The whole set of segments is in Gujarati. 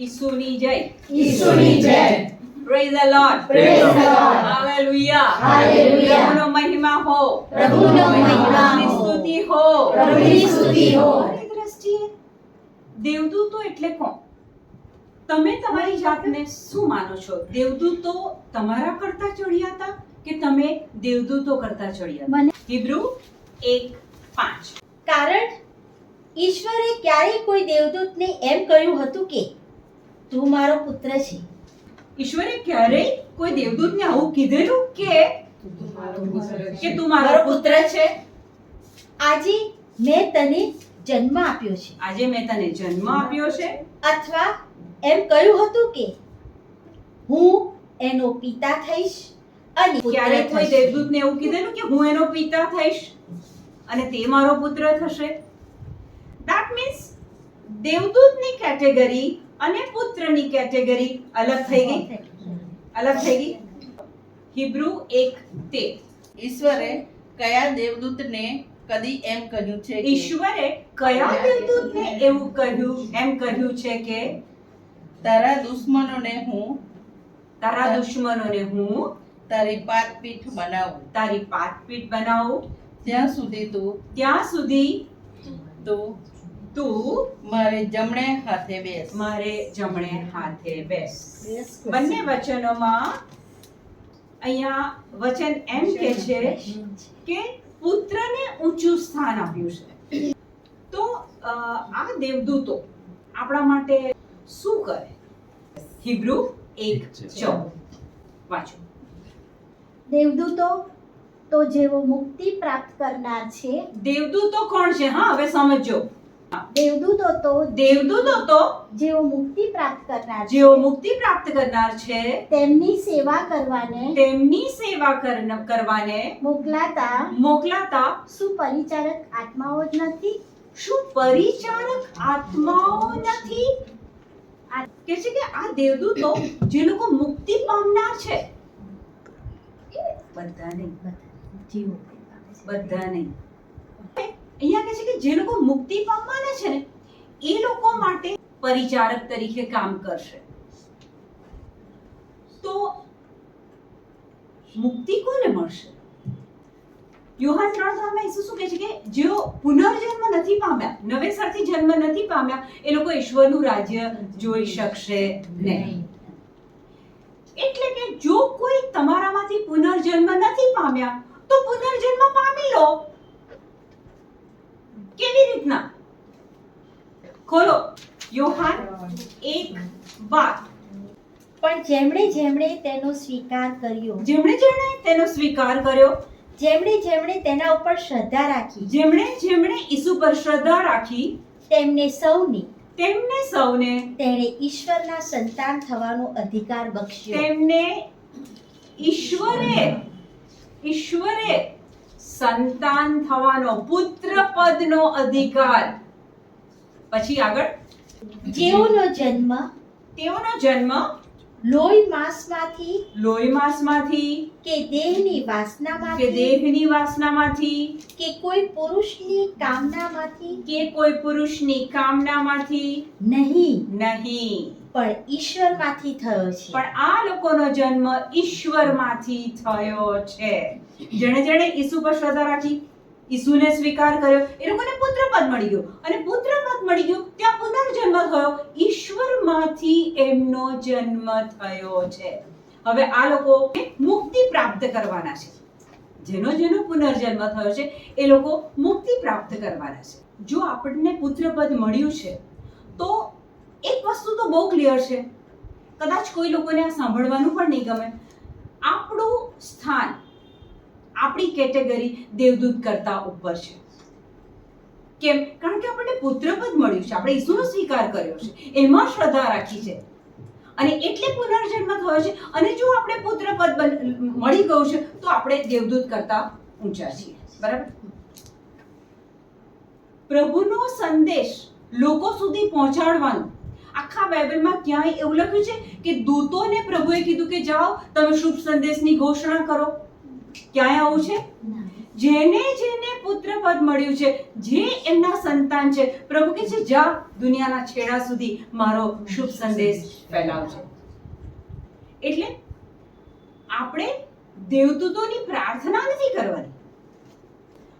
ઈસુની જય. ઈસુની જય. Praise the Lord praise the Lord hallelujah hallelujah પ્રભુનો મહિમા હો. પ્રભુનો મહિમા હો. સ્તુતિ હો. પ્રભુની સ્તુતિ હો. દ્રષ્ટિએ દેવદૂતો એટલે કોણ? તમે તમારી જાતને શું માનો છો? દેવદૂતો તમારા કરતા ચડિયા હતા કે તમે દેવદૂતો કરતા ચડિયા મને- હિબ્રુ એક પાંચ. કારણ ઈશ્વરે ક્યારેય કોઈ દેવદૂતને એમ કહ્યું હતું કે તું મારો પુત્ર છે. ઈશ્વરે ક્યારેય કોઈ દેવદૂતને આવું કીધેલું કે કે તું મારો પુત્ર છે? આજે મેં તને જન્મ આપ્યો છે. આજે મેં તને જન્મ આપ્યો છે. અથવા એમ કહ્યું હતું કે હું એનો પિતા થઈશ અને ક્યારે કોઈ દેવદૂતને એવું કીધેલું કે હું એનો પિતા થઈશ અને તે મારો પુત્ર થશે? ધેટ મીન્સ દેવદૂતની કેટેગરી અને પુત્રની કેટેગરી અલગ થઈ ગઈ? અલગ થઈ ગઈ. હિબ્રુ એક તે. ઈશ્વરે કયા દેવદૂતને કદી એમ કહ્યું છે કે ઈશ્વરે કયા દેવદૂતને એવું કહ્યું એમ કહ્યું છે કે તારા દુશ્મનોને હું તારા દુશ્મનોને હું તારી પાતપીઠ બનાવું. તારી પાતપીઠ બનાવું. ત્યાં સુધી તું ત્યાં સુધી તું તું મારે જમણે હાથે બેસ. મારે જમણે હાથે બેસ. બંને વચનોમાં અહીંયા વચન એમ કે છે કે પુત્રને ઊંચું સ્થાન આપ્યું છે. તો આ દેવદૂતો આપણા માટે શું કરે? હિબ્રુ એક ચૌદ. વાંચો. દેવદૂતો તો જેઓ મુક્તિ પ્રાપ્ત કરનાર છે. દેવદૂતો કોણ છે? હા હવે સમજો દેવદૂતો હતો દેવદૂત હતો જેઓ મુક્તિ પ્રાપ્ત કરનાર જેઓ મુક્તિ પ્રાપ્ત કરનાર છે તેમની સેવા કરવાને તેમની સેવા કરવાને મોકલાતા મોકલાતા સુપરિચારક આત્માઓ જ નથી. શું પરિચારક આત્માઓ નથી. આ કે છે કે આ દેવદૂતો જે લોકો મુક્તિ પામનાર છે. બધા નહીં બધા નહીં અહીંયા કહે છે કે જે લોકો મુક્તિ પામવાના છે ને, એ લોકો માટે પરિચારક તરીકે કામ કરશે. તો મુક્તિ કોને મળશે? યોહાન ત્રણ ઈસુ શું કહે છે કે જેઓ પુનર્જન્મ નથી પામ્યા, નવેસરથી જન્મ નથી પામ્યા, એ લોકો ઈશ્વરનું રાજ્ય જોઈ શકશે નહીં. એટલે કે જો કોઈ તમારામાંથી પુનર્જન્મ નથી પામ્યા, તો પુનર્જન્મ પામી લો. કેવી રીતના? ખોલો. યોહાન એક બાર પણ જેમણે જેમણે તેનો સ્વીકાર કર્યો. જેમણે જેમણે તેનો સ્વીકાર કર્યો. જેમણે જેમણે તેના ઉપર શ્રદ્ધા રાખી. જેમણે જેમણે ઈસુ પર શ્રદ્ધા રાખી તેમને સૌને તેમને સૌને તેણે ઈશ્વરના સંતાન થવાનો અધિકાર બક્ષ્યો. તેમને ઈશ્વરે ઈશ્વરે સંતાન થવાનો પુત્ર પદનો અધિકાર. પછી આગળ. જેઓનો જન્મ તેઓનો જન્મ લોહી માંસમાંથી લોહી માંસમાંથી કે દેહની કે દેહની વાસનામાંથી કે કોઈ પુરુષની કામનામાંથી કે કોઈ પુરુષની કામનામાંથી નહીં. નહીં. પણ ઈશ્વરમાંથી થયો છે. પણ આ લોકોનો જન્મ ઈશ્વરમાંથી થયો છે. જેણે જેણે ઈસુ પર શ્રદ્ધા રાખી, ઈસુને સ્વીકાર કર્યો, એ લોકોને પુત્રપદ મળી ગયું. અને પુત્રપદ મળી ગયું, ત્યાં પુનર્જન્મ થયો, ઈશ્વરમાંથી એમનો જન્મ થયો છે. હવે આ લોકો મુક્તિ પ્રાપ્ત કરવાના છે. જેનો જેનો પુનર્જન્મ થયો છે, એ લોકો મુક્તિ પ્રાપ્ત કરવાના છે. જો આપણને પુત્રપદ મળ્યું છે, તો એક વસ્તુ તો બહુ ક્લિયર છે. કદાચ કોઈ લોકોને આ સાંભળવાનું પણ નહીં ગમે. આપણું સ્થાન આપણી કેટેગરી દેવદૂત કરતા ઉપર છે. કેમ? કારણ કે આપણને પુત્રપદ મળ્યું છે. આપણે ઈસુનો સ્વીકાર કર્યો છે. એમાં શ્રદ્ધા રાખી છે. અને એટલે પુનર્જન્મ થયો છે. અને જો આપણે પુત્રપદ મળી ગયું છે, તો આપણે દેવદૂત કરતા ઊંચા છીએ. બરાબર? પ્રભુનો સંદેશ લોકો સુધી પહોંચાડવાનો આખા બાઇબલમાં ક્યાંય એવું લખ્યું છે કે દૂતોને પ્રભુએ કીધું કે જાઓ તમે શુભ સંદેશની ઘોષણા કરો. ક્યાંય આવું છે? જેને જેને પુત્ર પદ મળ્યું છે જે એમના સંતાન છે પ્રભુ કે છે જા દુનિયાના છેડા સુધી મારો શુભ સંદેશ ફેલાવજો. એટલે આપણે દેવદૂતોની પ્રાર્થના નથી કરવાની.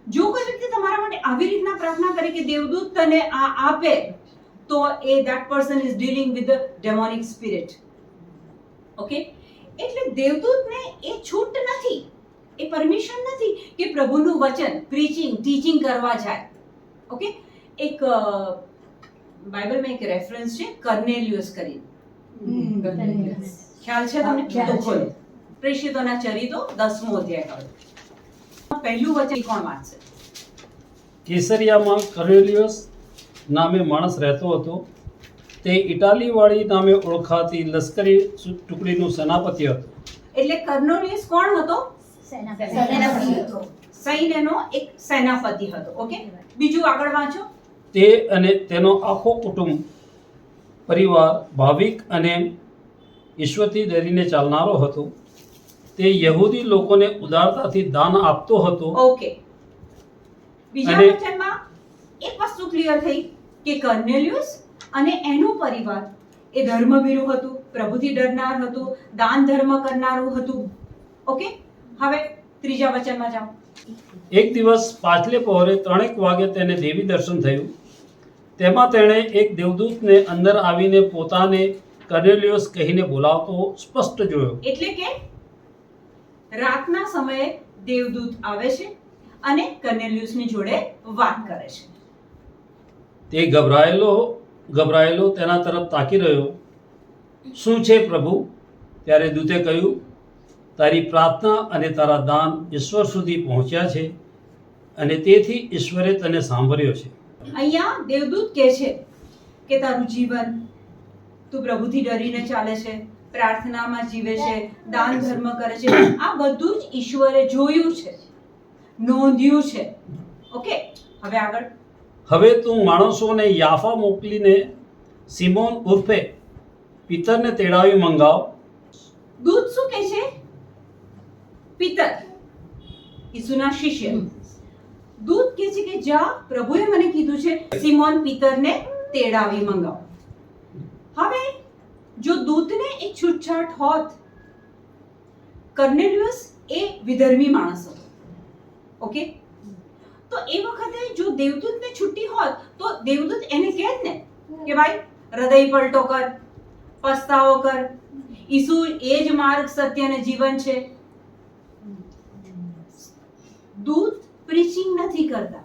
જો કોઈ વ્યક્તિ તમારા માટે આવી રીતના પ્રાર્થના કરે કે દેવદૂત તને આ આપે તો એ that person is dealing with the demonic spirit. Okay એટલે દેવદૂતને એ છૂટ નથી. એ પરમિશન નથી કે પ્રભુનું વચન પ્રીચિંગ ટીચિંગ કરવા જાય. ઓકે એક બાઇબલમાં એક રેફરન્સ છે કર્નેલિયસ કરીને. ખ્યાલ છે તમને? તો ખોલો પ્રેષિતોના ચરિતો દસમો અધ્યાય કરો પહેલું વચન કોણ વાંચશે? કેસરિયામાં કર્નેલિયસ નામે માણસ રહેતો હતો. તે ઇટાલીવાળી નામે ઓળખાતી લશ્કરી ટુકડીનું સેનાપતિ હતો. એટલે કર્નોલિયસ કોણ હતો? સેનાપતિ. સૈન્યનો એક સેનાપતિ હતો ઓકે? બીજું આગળ વાંચો. તે અને તેનો આખો કુટુંબ પરિવાર ભાવિક અને ઈશ્વરથી ડરીને ચાલનારો હતો. તે યહૂદી લોકોને ઉદારતાથી દાન આપતો હતો. ઓકે. બીજા વચનમાં એક વસ્તુ ક્લિયર થઈ. કે કર્નેલિયસ અને એનું પરિવાર એ ધર્મભીરુ હતું પ્રભુથી ડરનાર હતું દાન ધર્મ કરનારું હતું. ઓકે હવે ત્રીજા વચનમાં જાઓ. એક દિવસ પાછલે પહોરે ત્રણેક વાગે તેને દેવી દર્શન થયું. તેમાં તેણે એક દેવદૂતને અંદર આવીને પોતાને કર્નેલિયસ કહીને બોલાવતો સ્પષ્ટ જોયો. એટલે કે રાતના સમયે દેવદૂત આવે છે અને કર્નેલિયસની જોડે વાત કરે છે. તે ગભરાયેલો ગભરાયેલો તેના તરફ તાકી રહ્યો. શું છે પ્રભુ? ત્યારે દૂતે કહ્યું, તારી પ્રાર્થના અને તારા દાન ઈશ્વર સુધી પહોંચ્યા છે અને તેથી ઈશ્વરે તને સાંભળ્યો છે. અહીંયા દેવદૂત કહે છે કે તારું જીવન તું પ્રભુથી ડરીને ચાલે છે, પ્રાર્થનામાં જીવે છે, દાન ધર્મ કરે છે. આ બધું જ ઈશ્વરે જોયું છે, નોંધ્યું છે. ઓકે, હવે આગળ. હવે તું માણસોને યાફા મોકલીને સિમોન ઉર્ફે પિતરને તેડાવી મંગાવ. દૂધ શું કહે છે? પિતર ઈસુના શિષ્ય. દૂત કહે છે કે જા પ્રભુએ મને કીધું છે સિમોન પિતરને તેડાવી મંગાવો. હવે જો દૂતને એક છૂટછાટ હોત કર્નેલિયસ એ વિધર્મી માણસ હતો. ઓકે તો એ વખતે જો દેવદૂતને છુટ્ટી હોત, તો દેવદૂત એને કહે ને કે ભાઈ, હૃદય પલટો કર, પસ્તાવો કર. ઈસુ એ જ માર્ગ સત્ય અને જીવન છે. દૂત પ્રીચિંગ નથી કરતા.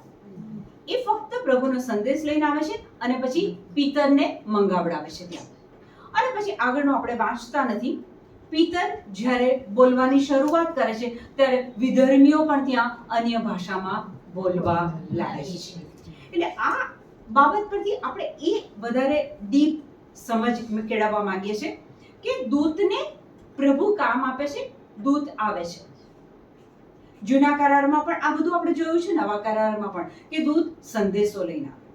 એ ફક્ત પ્રભુનો સંદેશ લઈને આવે છે અને પછી પિતરને મંગાવડાવે છે ત્યાં. અને પછી આગળનો આપણે વાંચતા નથી. પિતર જ્યારે બોલવાની શરૂઆત કરે છે, ત્યારે વિધર્મીઓ પણ ત્યાં અન્ય ભાષામાં બોલવા લાગે છે. એટલે આ બાબત પરથી આપણે એ વધારે ડીપ સમજ કેળવવા માંગીએ છીએ કે દૂતને પ્રભુ કામ આપે છે, દૂત આવે છે. જૂના કરારમાં પણ આ બધું આપણે જોયું છે, નવા કરારમાં પણ, કે દૂત સંદેશો લઈને આવે.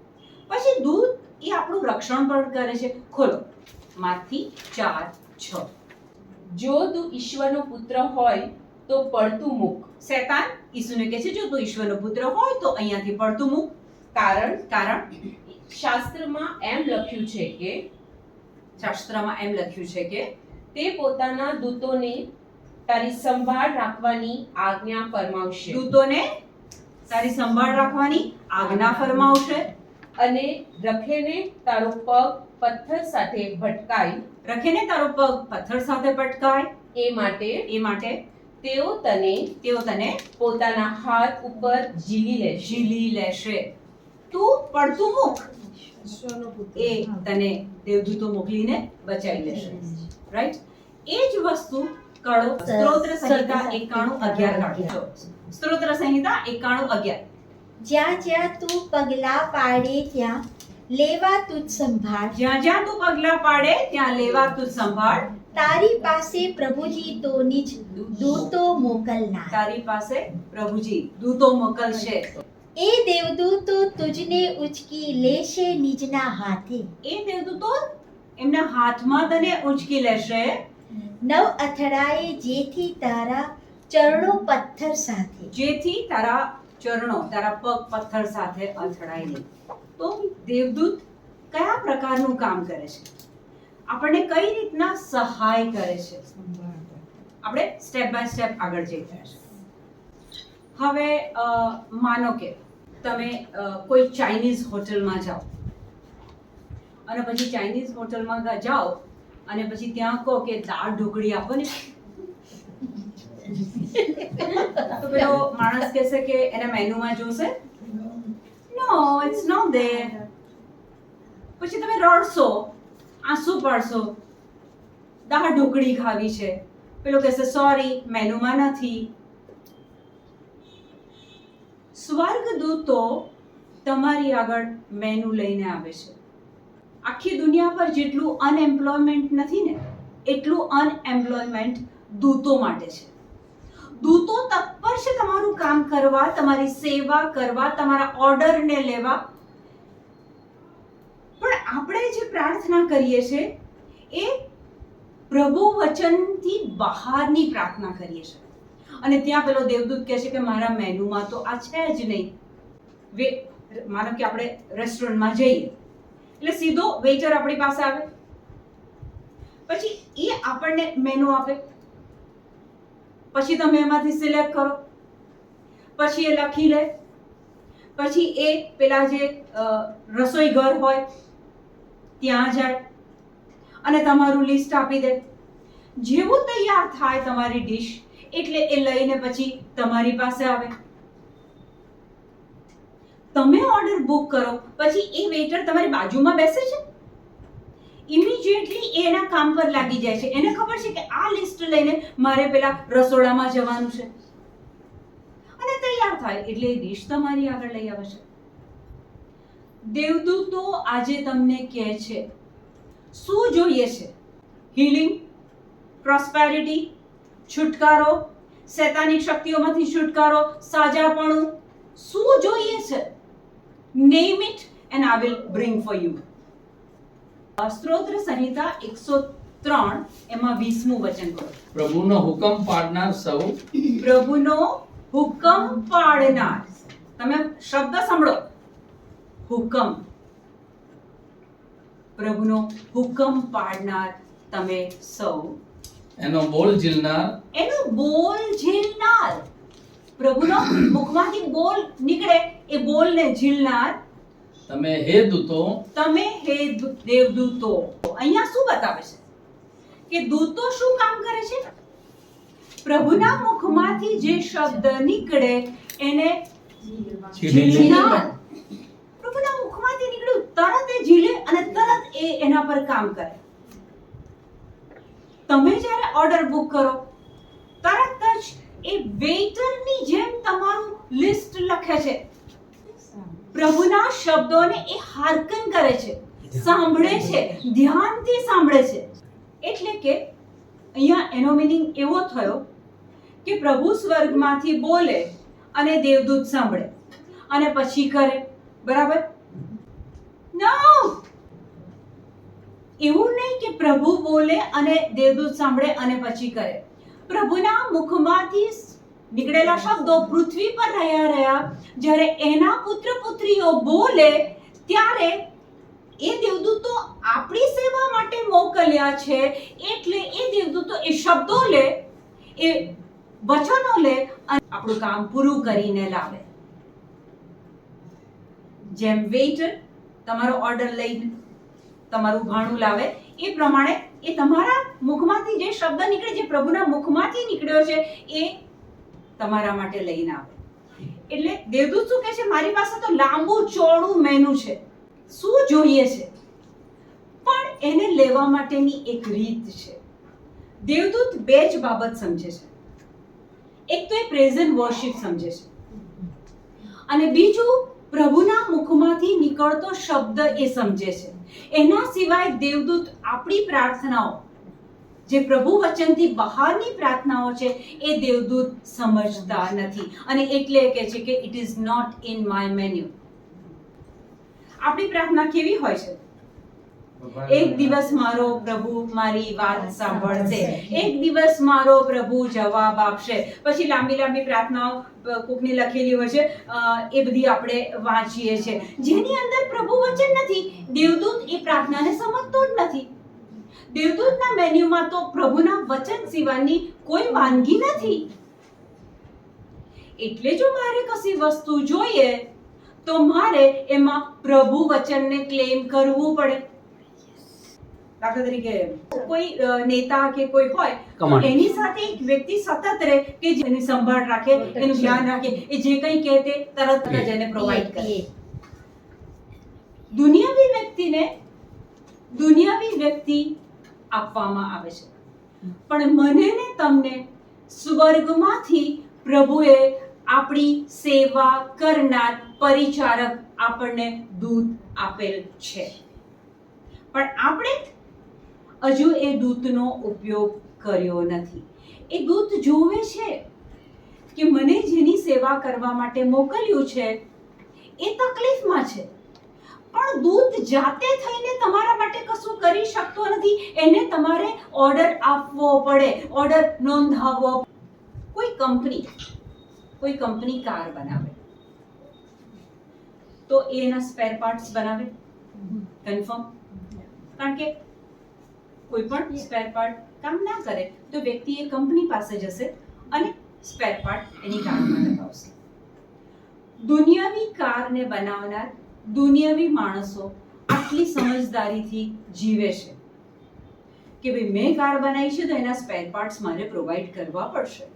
પછી દૂત એ આપણું રક્ષણ પણ કરે છે. ખોલો. માથી ચાર, છ. જો તું ઈશ્વરનો પુત્ર હોય તો પડતું મૂક. શેતાન ઈસુને કહે છે જો તું ઈશ્વરનો પુત્ર હોય તો અહીંયાથી પડતું મૂક. કારણ કારણ શાસ્ત્રમાં એમ લખ્યું છે કે શાસ્ત્રમાં એમ લખ્યું છે કે તે પોતાના દૂતોને તારી સંભાળ રાખવાની આજ્ઞા ફરમાવશે. દૂતોને તારી સંભાળ રાખવાની આજ્ઞા ફરમાવશે. અને રખેને તારો પગ પથ્થર સાથે ભટકાય. રખીને તારો પગ પથ્થર સાથે પટકાય. એ માટે એ માટે તેઓ તને તેઓ તને પોતાના હાથ ઉપર ઝીલી લે ઝીલી લેશે. તું પડતું મુખ એ તને દેવદૂતો મોકલીને બચાવી લેશે. રાઈટ એ જ વસ્તુ કળો સ્ત્રોત્ર સંહિતા એકાણું અગિયાર કાઢજો સ્ત્રોત્ર સંહિતા એકાણું અગિયાર. જ્યાં જ્યાં તું પગલા પાડે ત્યાં લેવા તુજ સંભાળ. જ્યાં જ્યાં તું પગલા પાડે ત્યાં લેવા તું સંભાળ. તારી પાસે પ્રભુજી તો નિજ દૂતો મોકલના તારી પાસે પ્રભુજી દૂતો મોકલશે. એ દેવદૂતો તુજને ઉચકી લેશે નિજના હાથે. એ દેવદૂતો એમના હાથમાં તને ઉંચકી લેશે. નવ અથડાએ જેથી તારા ચરણો પથ્થર સાથે. જેથી તારા ચરણો તારા પગ, પથ્થર સાથે અથડાય નહીં તો દેવદૂત કયા પ્રકારનું કામ કરે છે? આપણને કઈ રીતના સહાય કરે છે? આપણે સ્ટેપ બાય સ્ટેપ આગળ જઈ રહ્યા છે. હવે માનો કે તમે કોઈ ચાઇનીઝ હોટલમાં જાઓ. અને પછી ચાઇનીઝ હોટલમાં જાઓ. અને પછી ત્યાં કહો કે દાળ ઢોકળી આપો ને. તો પેલો માણસ કહેશે કે એના મેનુમાં જોશે? નો ઇટ્સ નોટ ધેર પછી તમે રડશો, આંસુ પડશો, દાળ ઢોકળી ખાવી છે. પેલો કહેશે સોરી મેનુમાં નથી. સ્વર્ગદૂતો તમારી આગળ મેનુ લઈને આવે છે. આખી દુનિયા પર જેટલું અનએમ્પ્લોયમેન્ટ નથી ને, એટલું અનએમ્પ્લોયમેન્ટ દૂતો માટે છે. દૂતો તત્પર છે તમારું કામ કરવા, તમારી સેવા કરવા, તમારા ઓર્ડરને લેવા? પણ આપણે જે પ્રાર્થના કરીએ છીએ, એ પ્રભુ વચનથી બહારની પ્રાર્થના કરીએ છીએ. અને ત્યાં પેલો દેવદૂત કહે છે કે મારા મેનુમાં તો આ છે જ નહીં. વે, માનો કે આપણે રેસ્ટોરન્ટમાં જઈએ. એટલે સીધો વેઇટર આપણી પાસે આવે. પછી એ આપણને મેનુ આપે. પછી તમે એમાંથી સિલેક્ટ કરો. પછી એ લખી લે. પછી એ પેલા જે રસોઈ ઘર હોય, ત્યાં જાય. અને તમારું લિસ્ટ આપી દે. જેવું તૈયાર થાય તમારી ડીશ એટલે એ લઈને પછી તમારી પાસે આવે. તમે ઓર્ડર બુક કરો, પછી એ વેઇટર તમારી બાજુમાં બેસે છે? ઇમિડિયેટલી એના કામ પર લાગી જાય છે. એને ખબર છે કે આ લિસ્ટ લઈને મારે પેલા રસોડામાં જવાનું છે. અને તૈયાર થાય, એટલે એ ડિશ તમારી આગળ લઈ આવે છે. દેવદૂતો આજે તમને કહે છે, શું જોઈએ છે? હિલિંગ પ્રોસ્પેરિટી છુટકારો, શૈતાનિક શક્તિઓમાંથી છુટકારો, સાજાપણું, શું જોઈએ છે? Name it and I will bring for you સ્ત્રોત્ર સંહિતા એકસો ત્રણ એમાં વીસમું વચન કરો. પ્રભુનો હુકમ પાડનાર સૌ. પ્રભુનો હુકમ પાડનાર. તમે શબ્દ સાંભળો. હુકમ. પ્રભુનો હુકમ પાડનાર તમે સૌ. એનો બોલ ઝીલનાર. એનો બોલ ઝીલનાર. પ્રભુનો મુખમાંથી બોલ નીકળે એ બોલને ઝીલનાર. તમે હે દૂતો? તમે હે દેવદૂતો અહીંયા શું બતાવે છે? કે દૂતો શું કામ કરે છે? પ્રભુના મુખમાંથી જે શબ્દ નીકળે એને પ્રભુના મુખમાંથી નીકળ્યું તરત એ ઝીલે અને તરત એ એના પર કામ કરે. તમે જ્યારે ઓર્ડર બુક કરો તરત જ એ વેઇટરની જેમ તમારું લિસ્ટ લખે છે. પ્રભુના શબ્દોને એ હાર્કન કરે છે સાંભળે છે ધ્યાનથી સાંભળે છે. એટલે કે અહીંયા એનો મિનિંગ એવો થયો કે પ્રભુ સ્વર્ગમાંથી બોલે અને દેવદૂત સાંભળે અને પછી કરે બરાબર? નો એવું નહીં કે પ્રભુ બોલે અને દેવદૂત સાંભળે અને પછી કરે. પ્રભુના મુખમાંથી નીકળેલા શબ્દો પૃથ્વી પર રહ્યા રહ્યા, જ્યારે એના પુત્ર પુત્રીઓ બોલે, ત્યારે એ દેવદૂતો આપણી સેવા માટે મોકલ્યા છે. એટલે એ દેવદૂતો એ શબ્દો લે, એ વચનો લે અને આપણું કામ પૂરું કરીને લાવે. જેમ વેઇટર, તમારો ઓર્ડર લઈને તમારું ભાણું લાવે, એ પ્રમાણે એ તમારા મુખમાંથી જે શબ્દ નીકળે, જે પ્રભુના મુખમાંથી નીકળ્યો છે, એ તમારા માટે લઈને આવે. એટલે દેવદૂત શું કહે છે? મારી પાસે તો લાંબુ, ચોળું મેનુ છે. શું જોઈએ છે? પણ એને લેવા માટેની એક રીત છે. દેવદૂત બે જ બાબત સમજે છે. એક તો એ પ્રેઝન્ટ વર્શિપ સમજે છે. અને બીજું, પ્રભુના મુખમાંથી નીકળતો શબ્દ એ સમજે છે. એના સિવાય દેવદૂત આપણી પ્રાર્થનાઓ જે પ્રભુ વચનથી બહારની પ્રાર્થનાઓ છે એ દેવદૂત સમજતા નથી. અને એટલે કહે છે કે it is not in my menu આપણી પ્રાર્થના કેવી હોય છે? એક દિવસ મારો પ્રભુ મારી વાત સાંભળશે. એક દિવસ મારો પ્રભુ જવાબ આપશે. પછી લાંબી લાંબી પ્રાર્થનાઓ કોકની લખેલી હોય છે એ બધી આપણે વાંચીએ છીએ. જેની અંદર પ્રભુ વચન નથી દેવદૂત એ પ્રાર્થનાને સમજતો જ નથી. દેવદૂતના મેન્યુમાં તો પ્રભુના વચન સિવાયની કોઈ વાનગી નથી. એટલે જો મારે કશી વસ્તુ જોઈએ તો મારે એમાં પ્રભુ વચનને ક્લેમ કરવું પડે. દાખલા તરીકે કોઈ નેતા કે કોઈ હોય તો એની સાથે એક વ્યક્તિ સતત રહે કે જેની સંભાળ રાખે એનું ધ્યાન રાખે એ જે કંઈ કહે તે તરત જ એને પ્રોવાઈડ કરે. દુનિયાવી વ્યક્તિને દુનિયાવી વ્યક્તિ આપવામાં આવે છે. પણ મને ને તમને સ્વર્ગમાંથી પ્રભુએ આપણી સેવા કરનાર પરિચારક આપણને દૂત આપેલ છે. પણ આપણે હજુ એ દૂતનો ઉપયોગ કર્યો નથી. એ દૂત જોવે છે કે મને જેની સેવા કરવા માટે મોકલ્યું છે, એ તકલીફમાં છે. પણ દૂત જાતે થઈને તમારા માટે કશું કરી શકતો નથી. એને તમારે ઓર્ડર આપવો પડે. ઓર્ડર નોંધાવવો કોઈ કંપની કોઈ કંપની કાર બનાવે. તો એના સ્પેર પાર્ટ્સ બનાવે. કન્ફર્મ કારણ કે કોઈ પણ સ્પેર પાર્ટ કામ ના કરે તો વ્યક્તિ એ કંપની પાસે જશે અને સ્પેર પાર્ટ એની કારમાં લગાવશે. દુનિયાની કારને બનાવનાર દુનિયાવી માણસો આટલી સમજદારીથી જીવે છે કે ભાઈ મેં કાર બનાવી છે તો એના સ્પેર પાર્ટ્સ મારે પ્રોવાઈડ કરવા પડશે.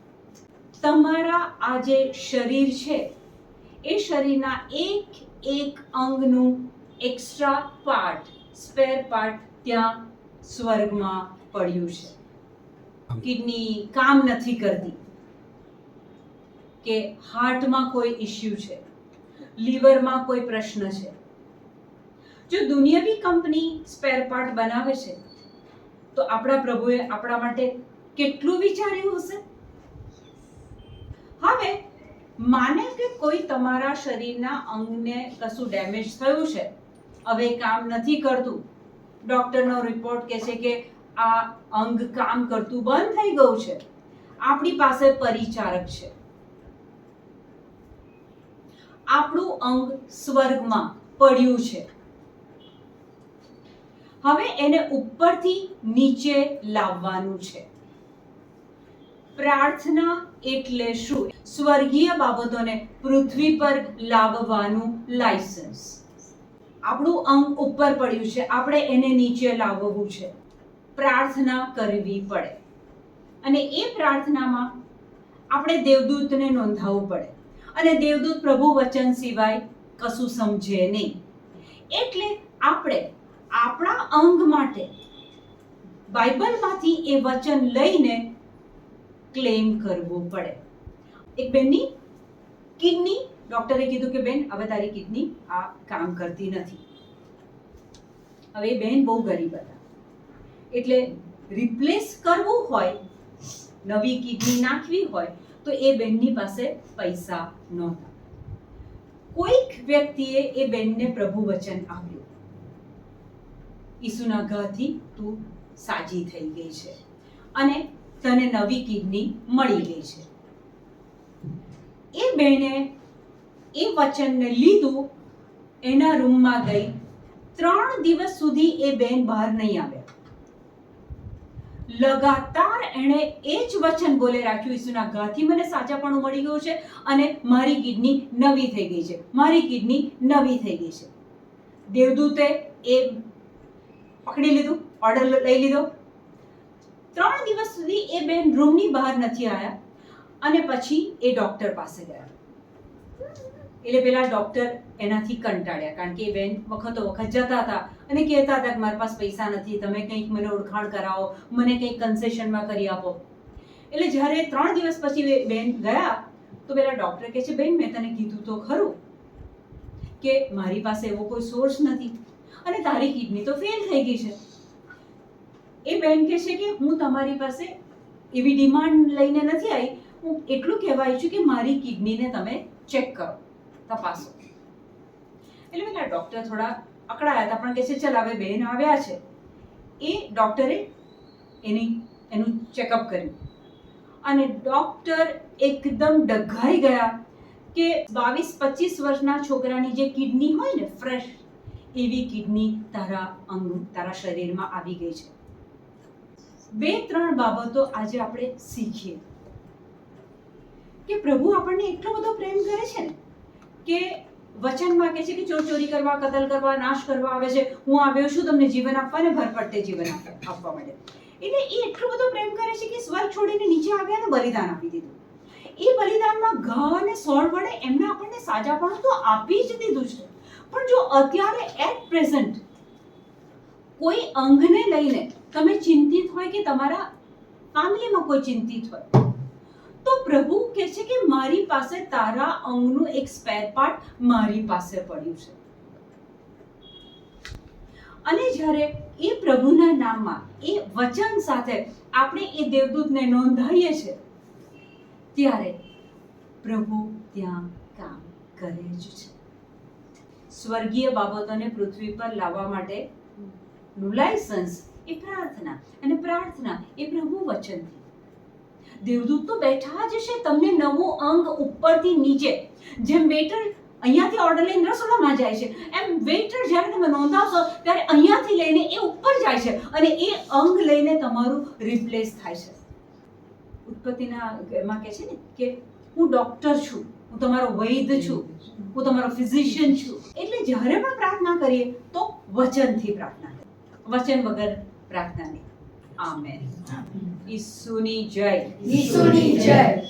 તમારા આ જે શરીર છે, એ શરીરના એક એક અંગનું એક્સ્ટ્રા પાર્ટ સ્પેર પાર્ટ ત્યાં સ્વર્ગમાં પડ્યું છે. કિડની કામ નથી કરતી કે હાર્ટમાં કોઈ ઇશ્યુ છે. લીવરમાં કોઈ પ્રશ્ન છે? જો દુનિયાવી કંપની સ્પેર પાર્ટ બનાવે છે, તો આપણા પ્રભુએ આપણા માટે કેટલું વિચાર્યું હશે? હવે, માને કે કોઈ તમારા શરીરના અંગને કશું ડેમેજ થયું છે? હવે કામ નથી કરતું. ડોક્ટરનો રિપોર્ટ કહે છે કે આ અંગ કામ કરતું બંધ થઈ ગયું છે. આપણી પાસે પરિચારક છે. આપણું અંગ સ્વર્ગમાં પડ્યું છે. હવે એને ઉપરથી નીચે લાવવાનું છે. પ્રાર્થના એટલે શું? સ્વર્ગીય બાબતોને પૃથ્વી પર લાવવાનું લાયસન્સ. આપણું અંગ ઉપર પડ્યું છે. આપણે એને નીચે લાવવું છે. પ્રાર્થના કરવી પડે. અને એ પ્રાર્થનામાં આપણે દેવદૂતને નોંધાવવું પડે. અને દેવદૂત પ્રભુ વચન સિવાય કશું સમજે નહીં. એટલે આપણે આપણા અંગ માટે બાઇબલમાંથી એ વચન લઈને ક્લેમ કરવું પડે. એક બેનની કિડની, ડોક્ટરે કીધું કે બેન, હવે તારી કિડની આ કામ કરતી નથી. હવે બેન બહુ ગરીબ હતા. એટલે રિપ્લેસ કરવું હોય, નવી કિડની નાખવી હોય તો એ બહેનની પાસે પૈસા નહોતા. કોઈક વ્યક્તિએ એ બહેનને પ્રભુ વચન આપ્યું. ઈસુના ઘાથી તું સાજી થઈ ગઈ છે અને તને નવી કિડની મળી ગઈ છે. એ બેને એ વચનને લીધું એના રૂમમાં ગઈ. ત્રણ દિવસ સુધી એ બેન બહાર નહીં આવ્યા લગાતાર એણે એ જ વચન બોલે રાખ્યું ઈસુના ગાથી મને સાચાપણું મળી ગયું છે અને મારી કિડની નવી થઈ ગઈ છે. મારી કિડની નવી થઈ ગઈ છે. દેવદૂતે એ પકડી લીધું ઓર્ડર લઈ લીધો. ત્રણ દિવસ સુધી એ બેન રૂમની બહાર નથી આવ્યા અને પછી એ ડોક્ટર પાસે ગયા. એટલે પેલા ડોક્ટર એનાથી કંટાળ્યા. કારણ કે એ બેન વખતો વખત જતા હતા અને કહેતા હતા કે મારી પાસે પૈસા નથી, તમે કંઈક મને ઓળખાણ કરાવો, મને કંઈક કન્સેશનમાં કરી આપો. એટલે જ્યારે ત્રણ દિવસ પછી બેન ગયા, તો પેલા ડોક્ટર કહે છે, બેન, મેં તને કીધું તો ખરું કે મારી પાસે એવો કોઈ સોર્સ નથી અને તારી કિડની તો ફેલ થઈ ગઈ છે. એ બેન કહે છે કે, હું તમારી પાસે એવી ડિમાન્ડ લઈને નથી આવી હું એટલું કહેવા ઈચ્છું કે મારી કિડનીને તમે ચેક કરો. તપાસો. એટલે પેલા ડોક્ટર થોડા અકળાયા હતા, પણ કહે છે, ચાલ, હવે બેન આવ્યા છે. એ ડૉક્ટરે એની, એનું ચેકઅપ કર્યું. અને ડૉક્ટર એકદમ ડઘાઈ ગયા કે બાવીસ, પચીસ વર્ષના છોકરાની જે કિડની હોય ને ફ્રેશ એવી કિડની તારા અંગ, તારા શરીરમાં આવી ગઈ છે. બે, ત્રણ બાબતો આજે આપણે શીખીએ. કે પ્રભુ આપણને એટલો બધો પ્રેમ કરે છે ને કે વચનમાં કહે છે કે ચોર ચોરી કરવા, કતલ કરવા, નાશ કરવા આવે છે, હું આવ્યો છું, તમને જીવન આપવા ને ભરપટ્ટે જીવન આપ- આપવા માટે. એટલે એ એટલો બધો પ્રેમ કરે છે કે સ્વર્ગ છોડીને નીચે આવ્યા અને બલિદાન આપી દીધું. એ બલિદાનમાં ઘ અને સોળ વડે એમને આપણને સાજાપણું તો આપી જ દીધું છે. પણ જો અત્યારે એટ પ્રેઝન્ટ કોઈ અંગને લઈને તમે ચિંતિત હોય કે તમારા ફેમિલીમાં કોઈ ચિંતિત હોય પ્રભુ કહે છે કે મારી પાસે તારા અંગનું એક સ્પેર પાર્ટ મારી પાસે પડ્યું છે. અને જ્યારે એ પ્રભુના નામમાં, એ વચન સાથે આપણે એ દેવદૂતને નોંધાઈએ છીએ ત્યારે પ્રભુ ત્યાં કામ કરે જ છે. સ્વર્ગીય બાબતોને પૃથ્વી પર લાવવા માટે નું લાયસન્સ એ પ્રાર્થના અને પ્રાર્થના એ પ્રભુ વચનથી. દેવદૂત તો બેઠા જ છે તમને નવું અંગ ઉપરથી નીચે. જેમ વેટર અહીંયાથી ઓર્ડર લઈને રસોડામાં જાય છે, એમ વેટર જ્યારે તમે નોંધાવશો ત્યારે અહીંયાથી લઈને એ ઉપર જાય છે અને એ અંગ લઈને તમારું રિપ્લેસ થાય છે. ઉત્પત્તિના એમાં કહે છે ને કે હું ડોક્ટર છું, હું તમારો વૈદ્ય છું, હું તમારો ફિઝિશિયન છું. એટલે જ્યારે પણ પ્રાર્થના કરીએ તો વચનથી પ્રાર્થના વચન વગર પ્રાર્થના નહીં. આમેન ઈસુની જય. ઈસુની જય.